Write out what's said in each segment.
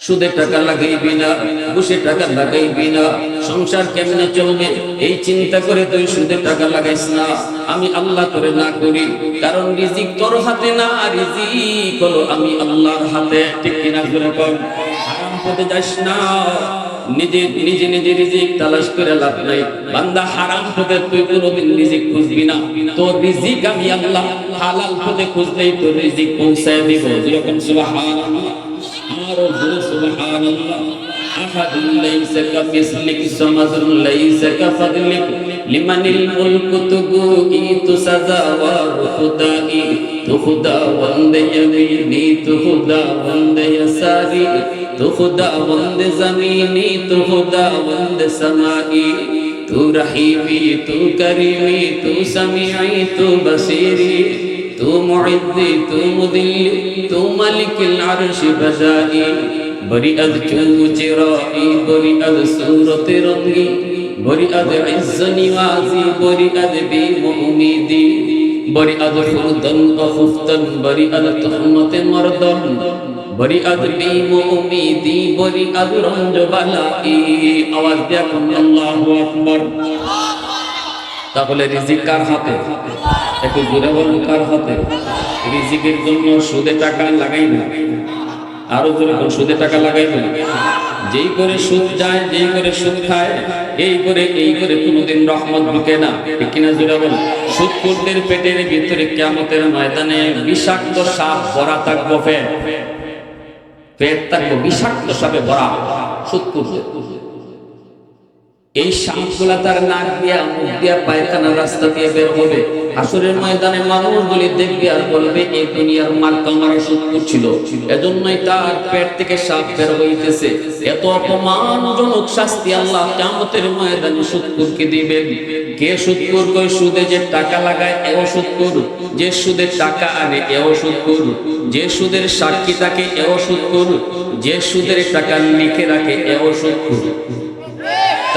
সুদে টাকা লাগাইবি না, ঘুষে টাকা লাগাইবি না। সংসার কেমনে চলবে? এই চিন্তা করে তুই সুদে টাকা লাগাইস না। আমি আল্লাহ করে না করি, কারণ রিজিক তোর হাতে না রিজিক হলো আমি আল্লাহর হাতে। ঠিক কিনা করে কর হারাম পথে যাস না। নিজে নিজে নিজে রিজিক তালাশ করে লাভ নাই। বান্দা হারাম পথে তুই কোনোদিন রিজিক খুঁজবি না। তোর রিজিক আমি আল্লাহ হালাল পথে খুঁজলেই তোর রিজিক পৌঁছায় দিব। যখন সুবহানাল্লাহ। আরও জোরে সুবহানাল্লাহ। আহাদুন লাইসা কামিসলিক সামাদুন লাইসা কাফাদলিক লিমানিল মুলকু তুগুই তুসাদা ওয়া খুদাই তুখুদা ওয়ান্দে ইয়ামিনি তুখুদা ওয়ান্দে ইয়াসারি তুখুদা ওয়ান্দে জামিনি তুখুদা ওয়ান্দে সামাই তু রহিমি তু করিমি তু সামিই তু বসিরি تو معزی تو مدل تو ملک العرش بجائی بری از چو چرائی بری از صورت رنگی بری از عز نوازی بری از بیم امیدی بری از خردن و خفتن بری از تحمت مردن بری از بیم امیدی بری از رنج بلائی آواز دیا کن اللہ اکبر تقول رزق کار ہاتے একটু জোরে বলুন কার হাতে? রিজিকের জন্য সুদে টাকা লাগাই না। আরও জোরে কোন সুদে টাকা লাগাই না। যেই করে সুদ যায়, যেই করে সুদ খায়, এই করে এই করে কোনোদিন রহমত ঢুকে না। ঠিক কিনা জোরে বল সুদ কুলদের পেটের ভিতরে কিয়ামতের ময়দানে বিষাক্ত সাপ ভরা থাকব পেট পেট থাকব বিষাক্ত সাপে ভরা সুদ কুলদের এই সাপগুলা তার নাক দিয়া, মুখ দিয়া, পায়খানার রাস্তা দিয়ে বের হবে। আসরের ময়দানে মানুষগুলি দেখবে আর বলবে এই দুনিয়ার মার্কা মারা সুদ করছিল এজন্যই তার পেট থেকে সাপ বের হইতেছে। এত অপমানজনক শাস্তি আল্লাহ কিয়ামতের ময়দানে সুদকুরকে দিবেন। কে সুদকুর কই সুদে যে টাকা লাগায়, এও সুদকুর যে সুদের টাকা আনে, এও সুদকুর যে সুদের সাক্ষী থাকে, এও সুদকুর যে সুদের টাকা লিখে রাখে, এও সুদকুর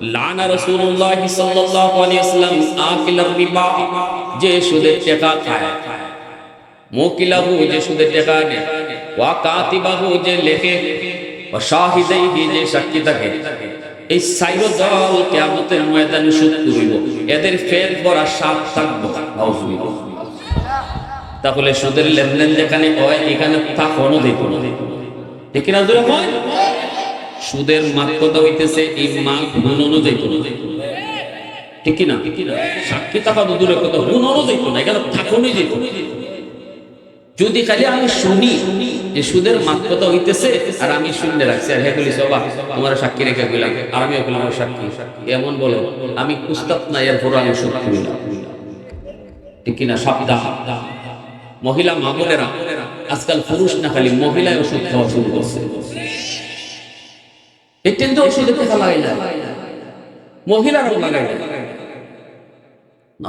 লানা রাসূলুল্লাহ সাল্লাল্লাহু আলাইহি আকিলার রিবা, যে সুদের টাকা খায়। মুকিলাহু যে সুদের টাকা নেয় ওয়া কাতিবাহু যে লেখে, ওয়া শাহিদাইহি যে সাক্ষী থাকে। এই সাইরো দল কিয়ামতের ময়দানে সুদ এদের ফের বড় সাপ থাকব। তাহলে সুদের লেনদেন যেখানে হয়, এখানে থাকনো দেখো ঠিক না জোরে হয় সুদের মাত্রতা হইতেছে এই মাল গুণ অনুযায়ী কোনো ঠিক কি না সাক্ষী থাকা দূরের কথা গুণ অনুযায়ী না, এখানে থাকুনই যেত। যদি খালি আমি শুনি যে সুদের মাত্রতা হইতেছে আর আমি শুনতে রাখছি, আর হ্যাঁ বলি সবা তোমার সাক্ষী রেখে গেলাম, আর আমি বললাম আমার সাক্ষী। এমন বলো, আমি কুস্তাত না এরপর আমি সুদ করিলাম ঠিক কিনা? সাবধান। মহিলা, মা বোনেরা, আজকাল পুরুষ না, খালি মহিলায় ওষুধ খাওয়া শুরু করছে। এই কিন্তু ওষুধে কথা লাগাই না। মহিলারাও লাগাই না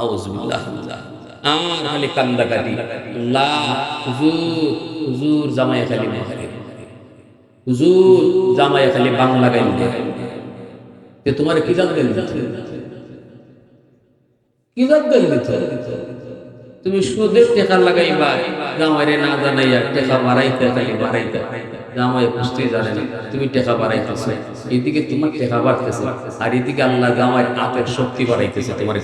আর খালি কান্দা কাটি লা, হুজুর হুজুর জামাই খালি মহারে। হুজুর জামাই খালি বাংলা গাইল তে তোমার কি জান গাইল কি জান গাইল তুমি সুদের টেকা লাগাইবা। জামাইরে না জানাইয়া টেকা বাড়াইতে, খালি বাড়াইতে। জামাই বুঝতেই জানে না, তুমি টেকা এইদিকে তোমার টেকা বাড়তেছে, আর এদিকে আল্লাহ আতের শক্তি বাড়াইতেছে, তোমার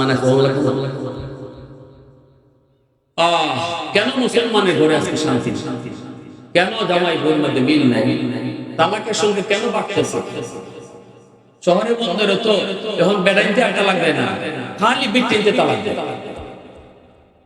মানে কেন মুসলমানের ঘরে আজকে শান্তি কেন জামাই বইয়ের মধ্যে মিল নাই? তামাকের সঙ্গে কেন বাড়তেছে? শহরের বন্দরে তো এখন বেড়াইতে একটা লাগবে না, খালি বিটিনতে তালাক দেয়।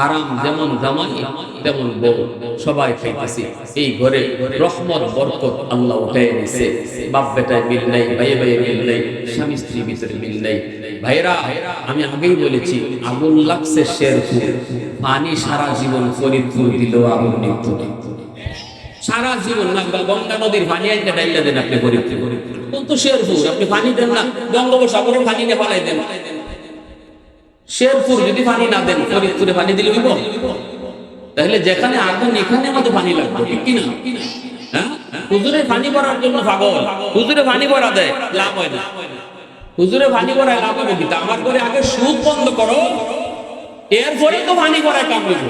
হারাম যেমন জামাই, তেমন বউ। সবাই এই ঘরে রহমত, বরকত আল্লাহ উঠে নিছে বাপ বেটায় মিল নাই, ভাই ভাই মিল নাই, স্বামী স্ত্রী ভিতরে মিল নাই। ভাইরা আমি আগেই বলেছি, আগুন লাগছে পানি সারা জীবন ফরিদপুর দিল আগুন নিভু সারা জীবন না গঙ্গা নদীর পানি আনতে ডাইলা দেন আপনি ফরিদপুর। কোন তো শেরপুর আপনি পানি দেন না। বঙ্গোপসাগরে পানি নিয়ে পালাই দেন। শেরপুর যদি পানি না দেন, ফরিদপুরে পানি দিলে হইব? তাহলে যেখানে আগুন, এখানে আমাদের পানি লাগবে, ঠিক কিনা? হ্যাঁ? হুজুরে পানি ভরার জন্য পাগল। হুজুরে পানি ভরা দেয়, লাভ হয় না। হুজুরে পানি ভরায় লাভ হবে কিন্তু আমার ঘরে আগে সুদ বন্ধ করো, এরপরে তো পানি ভরায় কাম হইব।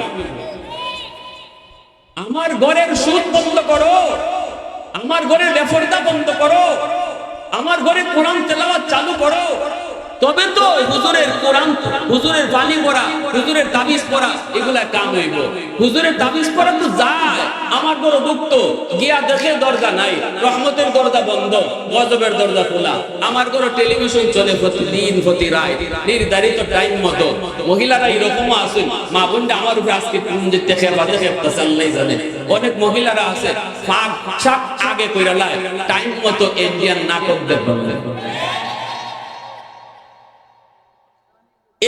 আমার ঘরের সুদ বন্ধ করো, আমার ঘরের বেফরদা বন্ধ করো, আমার ঘরে কোরআন তেলাওয়াত চালু করো। তবে তো হুজুরের কোরআন, হুজুরের বাণী পড়া, হুজুরের তাবিজ পড়া, এগুলা কাম হইব। হুজুরের তাবিজ পড়া তো যায়, আমার বড় দুঃখ। গিয়া দেখে দরজা নাই, রহমতের দরজা বন্ধ, গজবের দরজা খোলা। আমার ঘরে টেলিভিশন চলে প্রতিদিন, প্রতি রায় নির্ধারিত টাইম মতো। মহিলারা এরকমও আছেন। মা বোনটা আমার উপরে আজকে দেখতে খেবা দেখে আল্লাহ জানে। অনেক মহিলারা আছে, ফাঁক শাক আগে কইরা লাই টাইম মতো ইন্ডিয়ান নাটক দেখবেন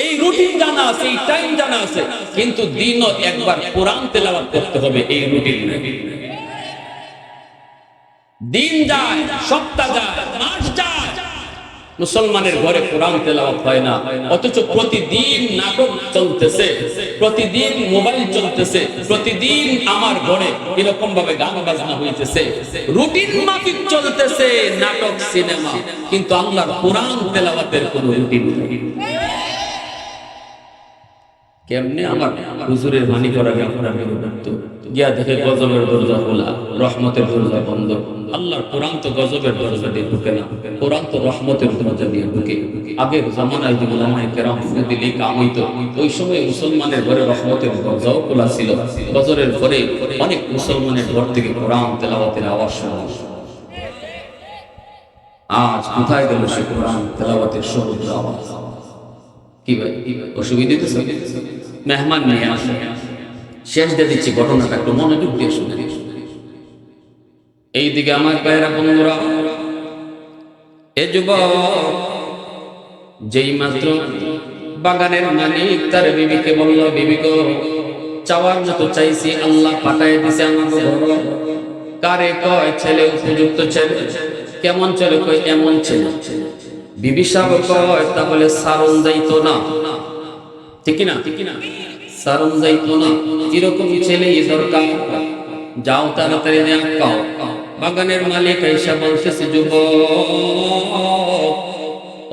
এই রুটিন জানা আছে, এই টাইম জানা আছে, কিন্তু দিনও একবার কোরআন তেলাওয়াত করতে হবে এই রুটিন দিন যায়, সপ্তাহ যায়, মাস যায়, মুসলমানের ঘরে কোরআন তেলাওয়াত হয় না। অথচ প্রতিদিন নাটক চলতেছে, প্রতিদিন মোবাইল চলতেছে, প্রতিদিন আমার ঘরে এরকম ভাবে গান বাজনা হইতেছে। রুটিন মাফিক চলতেছে, নাটক, সিনেমা, কিন্তু আল্লাহর কোরআন তেলাওয়াতের কোনো রুটিন নেই। কেমনে আমার হুজুরের বাণী করা গেল গিয়া দেখে গজবের দরজা খোলা রহমতের দরজা বন্ধ। আল্লাহর কোরআন তো গজবের দরজা দিয়ে ঢুকে না। কোরআন তো রহমতের দরজা দিয়ে ঢুকে। আগের জামানায় যে ওলামায়ে কেরাম দিলে কাম হইতো ওই সময় মুসলমানের ঘরে রহমতের দরজাও খোলা ছিল। গজরের ঘরে অনেক মুসলমানের ঘর থেকে কোরআন তেলাওয়াতের আওয়াজ শোনা। আজ কোথায় গেল সে কোরআন তেলাওয়াতের সমুদ্র আওয়াজ? কি ভাই? তো মেহমান নিয়ে আসে। শেষ দিয়ে দিচ্ছি ঘটনাটা, একটু মনোযোগ দিয়ে শুনে। এইদিকে আমার বন্ধুরা, এ যেই মাত্র বাগানের মালিক, তার বিবিকে বলল, বিবি গো, চাওয়ার মতো চাইছি, আল্লাহ পাঠায় দিছে আমাকে ঘর কারে কয় ছেলে উপযুক্ত ছেলে? কেমন ছেলে কয় এমন ছেলে? বিবি কয় তাহলে সারণ না ঠিক না। ঠিক না সারণ না। কীরকম ছেলে দরকার। যাও তাড়াতাড়ি দেখাও বাগানের মালিক এসে বলতেছে যুব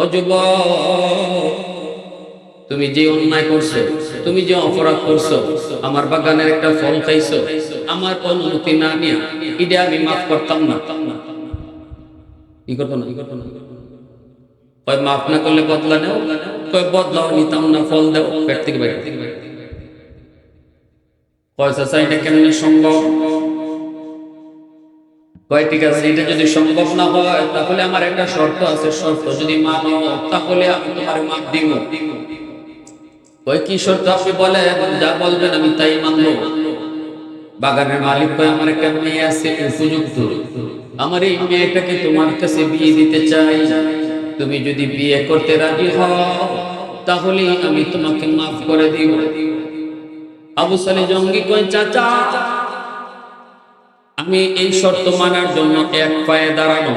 ও যুব তুমি যে অন্যায় করছ, তুমি যে অপরাধ করছ, আমার বাগানের একটা ফল খাইছো, আমার অনুমতি না নিয়ে, এটা আমি মাফ করতাম না কি করতো না। কি করতো না? মাফ না করলে বদলা নেও। কয়, বদলাও, নিতাম না, ফল দেও। পেট থেকে চাইটা কেমনি সম্ভব? কয়, ঠিক আছে, এটা যদি সম্ভব না হয়, তাহলে আমার একটা শর্ত আছে, শর্ত যদি তাহলে আমি তোমার মাপ দিব। কয়, কি শর্ত? আপনি বলে যা বলবেন আমি তাই মানবো। বাগানের মালিক কয়, আমার একটা মেয়ে আছে, উপযুক্ত। আমার এই মেয়েটাকে তোমার কাছে বিয়ে দিতে চাই। তুমি যদি বিয়ে করতে রাজি হও, তাহলে আমি তোমাকে মাফ করে দিব। আবু সালে জঙ্গি কই চাচা, আমি এই শর্ত মানার জন্য এক পায়ে দাঁড়ানো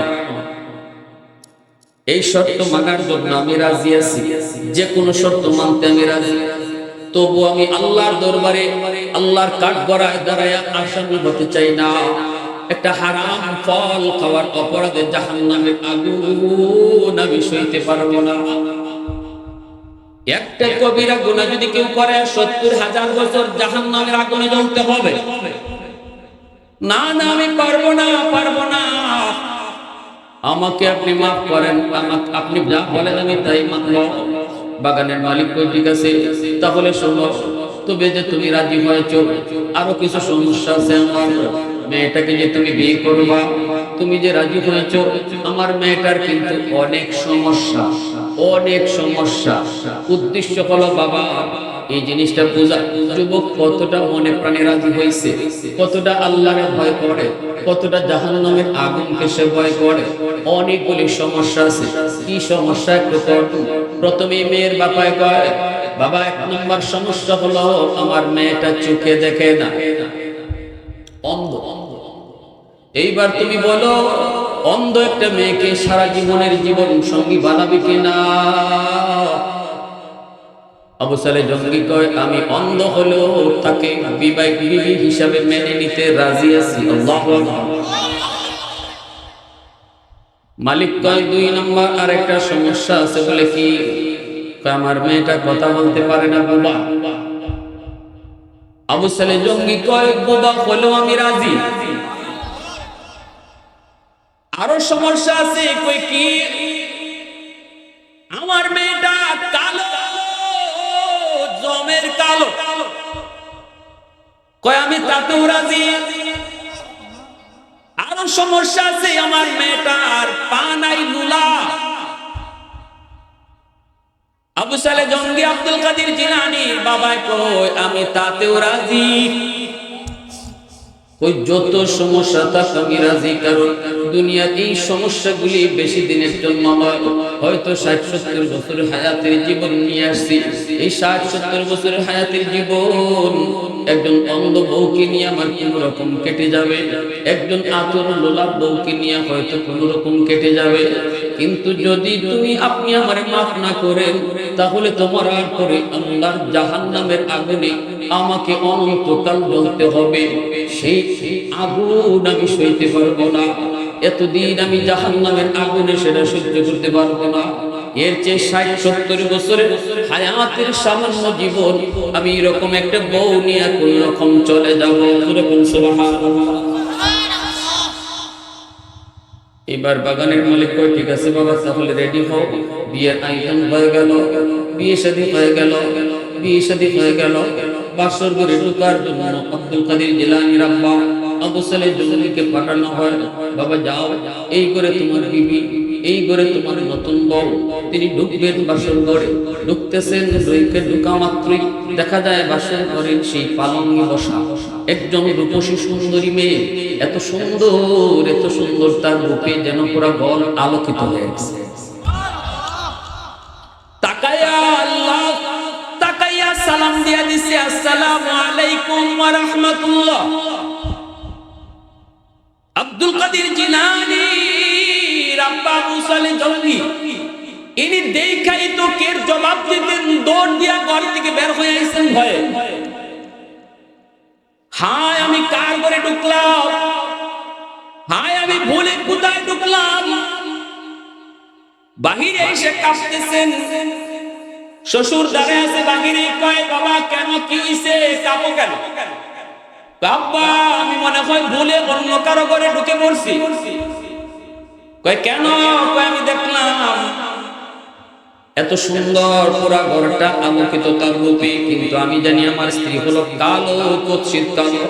এই শর্ত মানার জন্য আমি রাজি আছি। যে কোনো শর্ত মানতে আমি রাজি। তবু আমি আল্লাহর দরবারে, আল্লাহর কাঠ গড়ায় দাঁড়ায় আসামি হতে চাই না। একটা হারাম ফল খাওয়ার অপরাধে জাহান্নামের আগুন আমি সইতে পারব না। একটা কবিরা গুণা যদি কেউ করে, সত্তর হাজার বছর জাহান্নামের আগুনে জ্বলতে হবে। না না, আমি পারব না পারব না। আমাকে আপনি মাফ করেন, আমাকে আপনি যা বলেন আমি তাই মানব। বাগানের মালিক কই ঠিক আছে? তাহলে শোনো, তবে যে তুমি রাজি হয়েছ, আরও কিছু সমস্যা আছে আমার। মেয়েটাকে যে তুমি বিয়ে করবা, তুমি যে রাজি হয়েছ, আমার মেয়েটার কিন্তু অনেক সমস্যা অনেক সমস্যা। উদ্দেশ্য হলো, বাবা, এই জিনিসটা বোঝা। যুবক কতটা মনে প্রাণে রাজি হয়েছে, কতটা আল্লাহরে ভয় করে, কতটা জাহান্নামের আগুনকে সে ভয় করে। অনেকগুলি সমস্যা আছে। কি সমস্যা একটু প্রথমে মেয়ের বাপায় কয়, বাবা, এক নম্বর সমস্যা হলো, আমার মেয়েটা চোখে দেখে না। অন্ধ এইবার তুমি বলো, অন্ধ একটা মেয়েকে সারা জীবনের জীবন সঙ্গী বানাবে কিনা? অবসরে জঙ্গি কয়, আমি অন্ধ হলেও তাকে বিবাহিত বিবি হিসাবে মেনে নিতে রাজি আছি। মালিক কয়, দুই নম্বর আরেকটা সমস্যা আছে বলে কি? আমার মেয়েটা কথা বলতে পারে না, বাবা। আবু সালে জঙ্গি কয়, বোবা হলেও আমি রাজি। আরও সমস্যা আছে, কই কি? আমার মেয়েটা কালো, জমের কালো। কয়, আমি তাতেও রাজি? আরও সমস্যা আছে, আমার মেয়েটার পা নাই লুলা আবু সালে জঙ্গি আব্দুল কাদির জিলানি বাবাই কই আমি তাতেও রাজি। ওই যত সমস্যা থাক আমি রাজি, কারণ দুনিয়ার এই সমস্যাগুলি বেশি দিনের জন্য নয়। হয়তো ষাট, সত্তর বছর হায়াতের জীবন নিয়ে আসছি। এই ষাট, সত্তর বছর হায়াতের জীবন একজন অন্ধ বউকে নিয়ে আমার কোন রকম কেটে যাবে। একজন আতর লোলা বউকে নিয়ে হয়তো কোন রকম কেটে যাবে। কিন্তু যদি তুমি আপনি আমার মাফ না করেন, তাহলে তোমার আর করে আল্লাহর জাহান্নামের আগুনে আমাকে অনন্তকাল বলতে হবে। সেই আগুন আমি সইতে পারব না। এতদিন আমি জাহান্নামের আগুনে সেটা সহ্য করতে পারব না। এর চেয়ে ষাট, সত্তর বছরের হায়াতের সামান্য জীবন আমি এরকম একটা বউ নিয়ে কোন রকম চলে যাব? এবার বাগানের মালিক কয়, ঠিক আছে বাবা, তাহলে রেডি হও। বিয়ের আয়োজন হয়ে গেল, বিয়ে শাদী হয়ে গেল, বিয়ে শাদী হয়ে গেল। বাসর ঢুকার জন্য আব্দুল কাদের আব্বা আবু পাঠানো হয়। বাবা, যাও, এই করে তোমার বিবি, এই করে তোমার নতুন বউ। তিনি ঢুকবেন বাসর ঘরে। ঢুকতেছেন, ঢুকে ঢুকা মাত্রই দেখা যায় বাসর ঘরে সেই পালঙ্গে বসা। একজন রূপসী সুন্দরী মেয়ে। এত সুন্দর এত সুন্দর তার রূপে যেন পুরো গল আলোকিত হয়ে গেছে। আব্দুল কাদের জিলানী, রাব্বা মুসালে জঙ্গি ইনি দেখাই তো কের জবাব দিতেন, দৌড় দিয়া ঘর থেকে বের হয়ে আইছেন ভয়ে। হায়, আমি কার করে ঢুকলাম? হায়, আমি ভুলে কোথায় ঢুকলাম? বাহিরে এসে কাঁপতেছেন। শ্বশুর দাঁড়ে আছে বাহিরে, কয়, বাবা, কেন কি হইছে? কাঁপো কেন? বাবা, আমি মনে হয় ভুলে অন্য কারও ঘরে ঢুকে পড়ছি। কয়, কেন? কয়, আমি দেখলাম এত সুন্দর পুরা ঘরটা আলোকিত তার রূপে, কিন্তু আমি জানি আমার স্ত্রী হলো কালো, কুৎসিত কালো।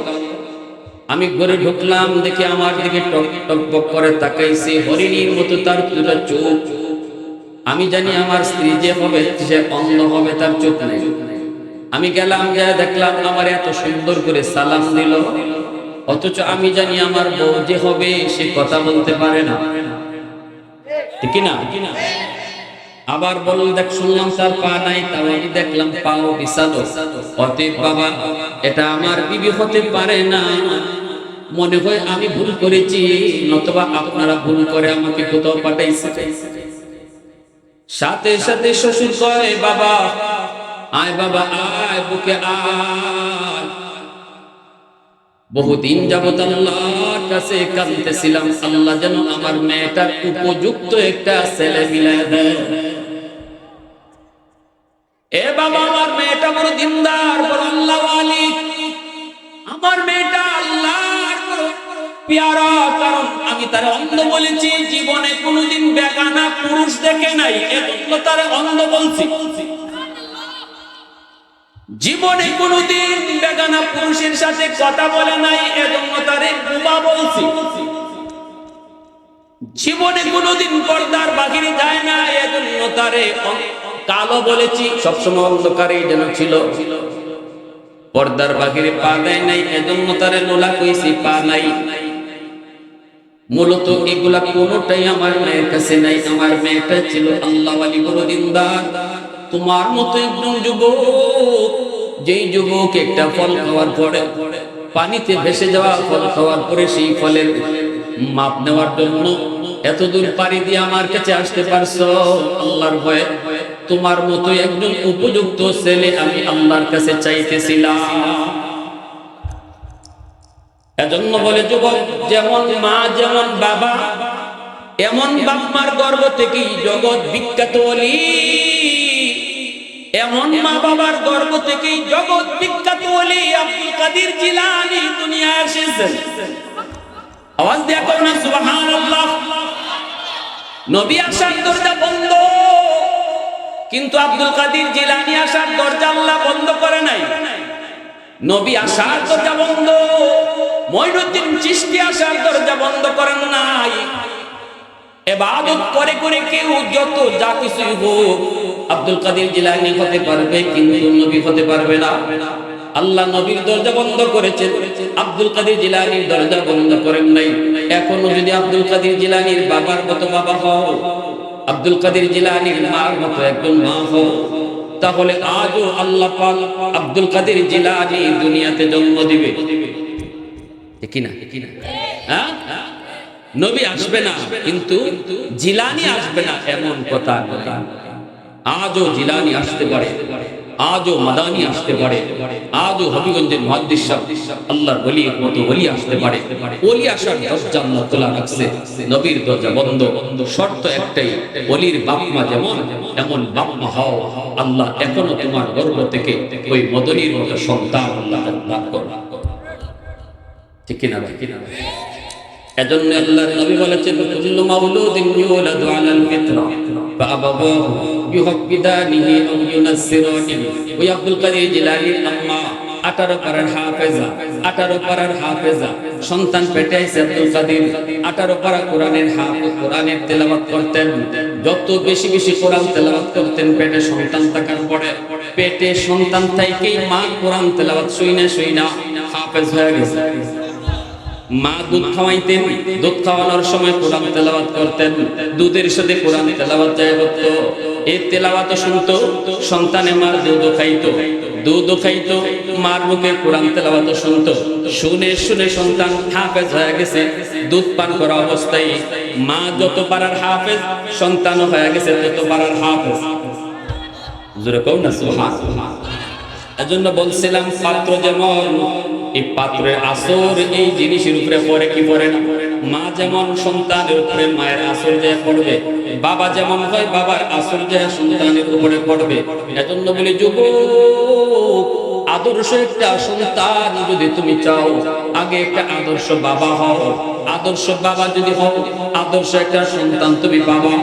আমি ঘরে ঢুকলাম, দেখে আমার দিকে টক টক করে তাকাইছে, হরিণীর মতো তার দুটা চোখ। আমি জানি আমার স্ত্রী যে হবে, সে অন্ধ হবে, তার চোখ নেই। আমি গেলাম, গিয়ে দেখলাম আমার এত সুন্দর করে সালাম দিল। অথচ আমি জানি আমার বউ যে হবে, সে কথা বলতে পারে না। ঠিক না? আবার বল দেখ, শুনলাম তার পা নাই, তাও আমি দেখলাম পাও বিছানো অতএব বাবা, এটা আমার বিবি হতে পারে না। মনে হয় আমি ভুল করেছি, নতবা আপনারা ভুল করে আমাকে কোথাও পাঠাইছে। সাথে সাথে শ্বশুর কয় বাবা। আয় বাবা, আয় বুকে আয়। বহুদিন যাবত আল্লাহর কাছে কাঁদতেছিলাম, আল্লাহ যেন আমার মেয়েটার উপযুক্ত একটা ছেলে মিলায় দেয় এ বাবা, আমার মেয়েটা বড় দিনদার, বড় আল্লাহ আমার পেয়ারা, কারণ আমি তার অন্ধ বলেছি, জীবনে কোনোদিন বেগানা পুরুষ দেখে নাই এজন্য তার অন্ধ বলছি। জীবনে কোনোদিন বেগানা পুরুষের সাথে কথা বলে নাই এজন্য তারে বুবা বলছি। জীবনে কোনোদিন পর্দার বাহিরে যায় না এজন্য তারে কালো বলেছি, সবসময় অন্ধকারে যেন ছিল। পর্দার বাহিরে পা দেয় নাই এজন্য তারে লোলা কইছি, পা নাই। মূলত এগুলা কোনোটাই আমার মেয়ের কাছে নাই। আমার মেয়েটা ছিল আল্লাহ দিনদার। তোমার মতো একজন যুবক, যেই যুবক একটা ফল খাওয়ার পরে, পানিতে ভেসে যাওয়া ফল খাওয়ার পরে সেই ফলের মাপ নেওয়ার জন্য এত দূর পাড়ি দিয়ে আমার কাছে আসতে পারছ? আল্লাহর ভয়ে তোমার মতো একজন উপযুক্ত ছেলে আমি আল্লাহর কাছে চাইতেছিলাম। এজন্য বলে যুবক, যেমন মা, যেমন বাবা, এমন বাপমার গর্ব থেকেই জগৎ বিখ্যাত অলি। এমন মা বাবার গর্ব থেকেই জগৎ বিখ্যাত অলি আব্দুল কাদির জিলানি দুনিয়া এসেছেন আওয়াজ দিয়া কর না, সুবহানাল্লাহ। নবী আসার দরজা বন্ধ। কিন্তু আব্দুল কাদের জিলানি আসার দরজা আল্লাহ বন্ধ করে নাই। নবী আসার দরজা বন্ধ। মঈনুদ্দিন চিশতি আসার দরজা বন্ধ করেন নাই। এবাদত করে করে কেউ যত যা কিছু হোক, আব্দুল কাদের জিলানি হতে পারবে, কিন্তু নবী হতে পারবে না। আল্লাহ নবীর দরজা বন্ধ করেছেন, আব্দুল কাদের জিলানির দরজা বন্ধ করেন নাই। এখনও যদি আব্দুল কাদের জিলানির বাবার মতো বাবা হও, আব্দুল কাদের জিলানির মার মতো একজন মা হও, তাহলে আজও আল্লাহ পাক আব্দুল কাদের জিলানি দুনিয়াতে জন্ম দিবে। হ্যাঁ? নবী আসবে না, কিন্তু জিলানি আসবে না এমন কথা আজও জিলানি আসতে পারে, আজও মাদানি আসতে পারে, আজও হবিগঞ্জের মহাদ্দিস আল্লাহর ওলির মতো ওলি আসতে পারে। ওলি আসার দরজা আল্লাহ তোলা রাখছে, নবীর দরজা বন্ধ। শর্ত একটাই, ওলির বাপমা যেমন এমন বাপমা হও। আল্লাহ এখনও তোমার গর্ব থেকে ওই মদনির মতো সন্তান আল্লাহ দান করো। ঠিক ঠিক এজন্য নবী বলেছেন মাউলুদিন ইউলাদু আলাল আম্মা 18 পারার হাফেজা 18 পারার হাফেজা, সন্তান আব্দুল কাদের। 18 পারা কোরআনের হাফেজ, কোরআনের করতেন। যত বেশি বেশি কোরআন তেলাওয়াত করতেন, পেটে সন্তান থাকার পরে। পেটে সন্তান থাইকেই মা কোরআন তেলাওয়াত শুইনা শুইনা হাফেজ হয়ে গেছে। মা দুধ খাওয়াইতেন, দুধ খাওয়ানোর সময় কোরআন তেলাওয়াত করতেন। দুধের সাথে কোরআন তেলাওয়াত যায় হতো এই তেলাওয়াত শুনতো, সন্তানে মার দুধ খাইতো। দুধ খাইতো, মার মুখে কোরআন শুনে শুনে সন্তান হাফেজ হয়ে গেছে, দুধ পান করা অবস্থায়। মা যত পারার হাফেজ, সন্তানও হয়ে গেছে তত পারার হাফেজ। জোরে কও না এজন্য বলছিলাম, পাত্র যেমন এই পাত্রের আসর, এই জিনিসের উপরে পড়ে কি পড়ে না? মা যেমন সন্তানের উপরে মায়ের আসর যে পড়বে, বাবা যেমন হয় বাবার আসর যে সন্তানের উপরে পড়বে। এজন্য বলি যুব আদর্শ একটা সন্তান যদি তুমি চাও, আগে একটা আদর্শ বাবা হও। আদর্শ বাবা যদি হও, আদর্শ একটা সন্তান তুমি পাবা।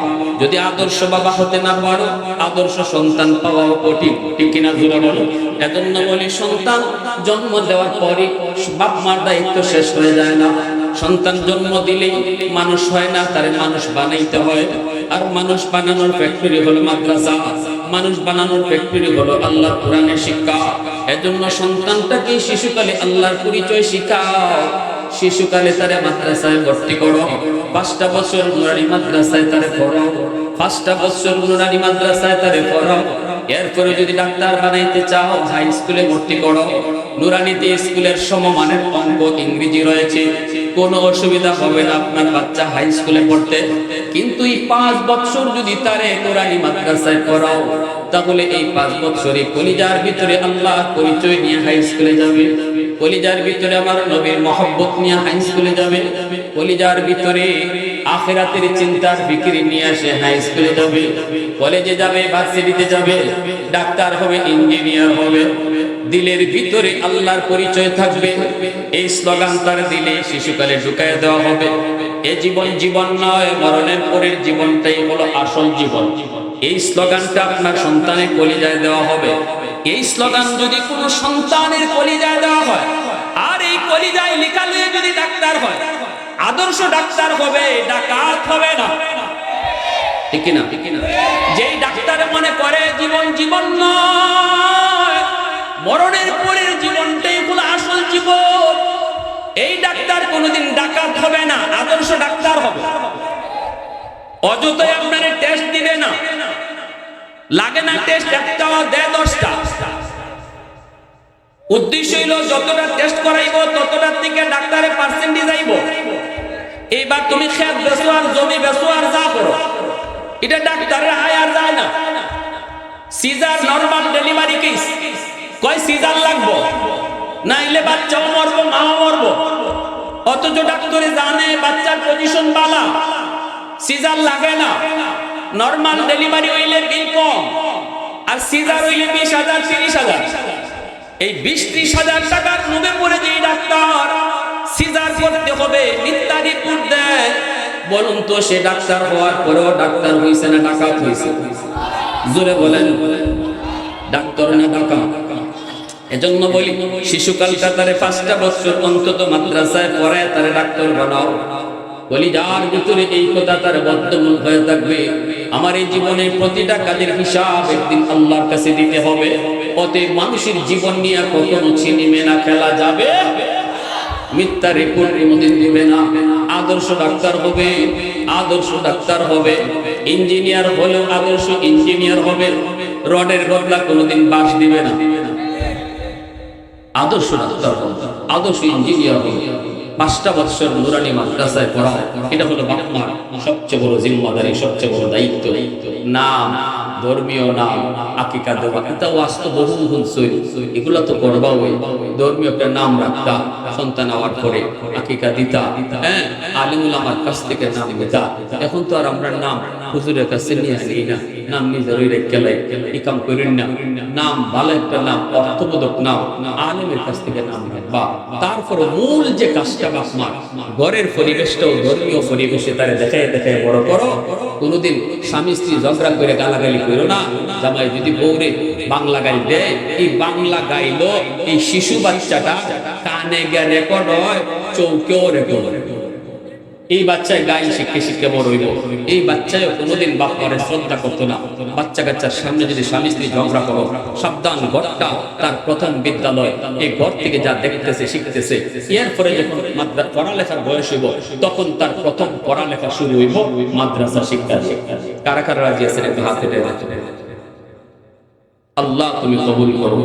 যদি আদর্শ বাবা হতে না পারো, আদর্শ সন্তান পাওয়াও কঠিন, ঠিক কিনা জোরে বলো? এজন্য বলি, সন্তান জন্ম দেওয়ার পরে বাপ মার দায়িত্ব শেষ হয়ে যায় না। সন্তান জন্ম দিলেই মানুষ হয় না, তারে মানুষ বানাইতে হয়। আর মানুষ বানানোর ফ্যাক্টরি হলো মাদ্রাসা। মানুষ বানানোর ফ্যাক্টরি হলো আল্লাহ কোরআনের শিক্ষা। এজন্য সন্তানটাকে শিশুকালে আল্লাহর পরিচয় শিখাও। শিশুকালে তারে মাদ্রাসায় ভর্তি করো। পাঁচটা বছর নুরানি মাদ্রাসায় তারে পড়ো। পাঁচটা বছর নুরানি মাদ্রাসায় তারে পড়ো। এরপরে যদি ডাক্তার বানাইতে চাও হাই স্কুলে ভর্তি করো। নুরানিতে স্কুলের সমমানের অঙ্ক ইংরেজি রয়েছে। কোনো অসুবিধা হবে না আপনার বাচ্চা হাই স্কুলে পড়তে। কিন্তু এই পাঁচ বছর যদি তারে নুরানি মাদ্রাসায় পড়াও, তাহলে এই পাঁচ বছরে কলিজার ভিতরে আল্লাহ পরিচয় নিয়ে হাই স্কুলে যাবে। কলিজার ভিতরে আমার নবীর মহব্বত নিয়ে হাই স্কুলে যাবে। কলিজার ভিতরে আখেরাতের চিন্তার বিক্রি নিয়ে আসে হাই স্কুলে যাবে। কলেজে যাবে ভার্সিটিতে যাবে। ডাক্তার হবে ইঞ্জিনিয়ার হবে। দিলের ভিতরে আল্লাহর পরিচয় থাকবে। এই স্লোগান তার দিলে শিশুকালে ঢুকায় দেওয়া হবে। এ জীবন জীবন নয়, মরণের পরের জীবনটাই হলো আসল জীবন। এই স্লোগানটা আপনার সন্তানের কলিজায় দেওয়া হবে। এই স্লোগান যদি কোনো সন্তানের কলিজায় দেওয়া হয়, আর এই কলিজায় লেখা লয়ে যদি ডাক্তার হয়, আদর্শ ডাক্তার হবে, ডাকাত হবে না। ঠিক না ঠিক না যেই ডাক্তার মনে করে, জীবন জীবন নয়। মরণের পরের জীবনটাই হলো আসল জীবন। এই ডাক্তার কোনোদিন ডাকাত হবে না, আদর্শ ডাক্তার হবে। অযথাই আপনার টেস্ট দিবে না। লাগে না টেস্ট একটা দেয় দশটা। উদ্দেশ্য হইল যতটা টেস্ট করাইব, ততটার থেকে ডাক্তারের পার্সেন্টেজ আইব। এইবার তুমি খেত বেসো আর জমি বেসো আর যা করো। এটা ডাক্তারের আয় আর যায় না। সিজার নরমাল ডেলিভারি কেস কয়, সিজার লাগবো? নাইলে বাচ্চাও মরবো, মাও মরবো। অথচ ডাক্তারে জানে, বাচ্চার পজিশন বালা। সিজার লাগে না। নরমাল ডেলিভারি হইলে বিল কম। আর সিজার হইলে বিশ হাজার, তিরিশ হাজার। এই বিশ, ত্রিশ হাজার টাকার লোভে পড়ে যে ডাক্তার, সিজার করতে হবে, মিথ্যা রিপোর্ট দেয়। বলুন তো, সে ডাক্তার হওয়ার পরেও ডাক্তার হইছে না ডাকাত হইছে? জোরে বলেন। ডাক্তার না ডাকাত? এজন্য বলি শিশুকালটা তারে পাঁচটা বছর অন্তত মাদ্রাসায় পড়ায় তারে ডাক্তার বানাও। বলি, যার ভিতরে এই কথা তার বদ্ধমূল হয়ে থাকবে, আমার এই জীবনের প্রতিটা কাজের হিসাব একদিন আল্লাহর কাছে দিতে হবে। অতএব মানুষের জীবন নিয়ে কখনো ছিনিমে না খেলা যাবে। মিথ্যা রেকর্ড কোনোদিন দিবে না। আদর্শ ডাক্তার হবে, আদর্শ ডাক্তার হবে। ইঞ্জিনিয়ার হলেও আদর্শ ইঞ্জিনিয়ার হবে। রডের বদলা কোনোদিন বাস দিবে না। আদর্শ ডাক্তার হন আদর্শ ইঞ্জিনিয়ার হন পাঁচটা বৎসর নুরানি মাদ্রাসায় পড়া, এটা হলো বাপমার সবচেয়ে বড় জিম্মাদারি, সবচেয়ে বড় দায়িত্ব। নাম, ধর্মীয় নাম, আকিকা দেওয়া, এটাও আসতো বহু হুনসই এগুলো তো করবা ওই ধর্মীয় একটা নাম রাখতা সন্তান হওয়ার পরে আকিকা দিতা হ্যাঁ? আলিমুল আমার কাছ থেকে নাম দিতা এখন তো আর আমরা নাম হুজুরের কাছে নিয়ে আসি না। নাম নিজের ওই রেখেলাই ইকাম করেন না। নাম ভালো একটা নাম, অর্থবোধক নাম। আলিমের কাছ থেকে নাম বা তারপর মূল যে কাজটা বাপমার ঘরের পরিবেশটাও ধর্মীয় পরিবেশে তারা দেখায় দেখায় বড় করো। কোনোদিন স্বামী স্ত্রী ঝগড়া করে গালাগালি করো না। জামাই যদি বউরে বাংলা গাই দেয়, এই বাংলা গাইলো এই শিশু বাচ্চাটা কানে গিয়ে রেকর্ড হয় চৌকেও এই বাচ্চায় গাই শিখে শিখে বড় হইব। এই বাচ্চায় কোনোদিন শ্রদ্ধা করতো না। বাচ্চা কাচ্চার সামনে যদি স্বামী স্ত্রী ঝগড়া করো, সাবধান ঘরটা তার প্রথম বিদ্যালয়। এই ঘর থেকে যা দেখতেছে, শিখতেছে, এরপরে যখন পড়ালেখার বয়স হইব, তখন তার প্রথম পড়ালেখা শুরু হইব মাদ্রাসা শিক্ষা কারা কারা রাজি হাতে আল্লাহ তুমি কবুল করো।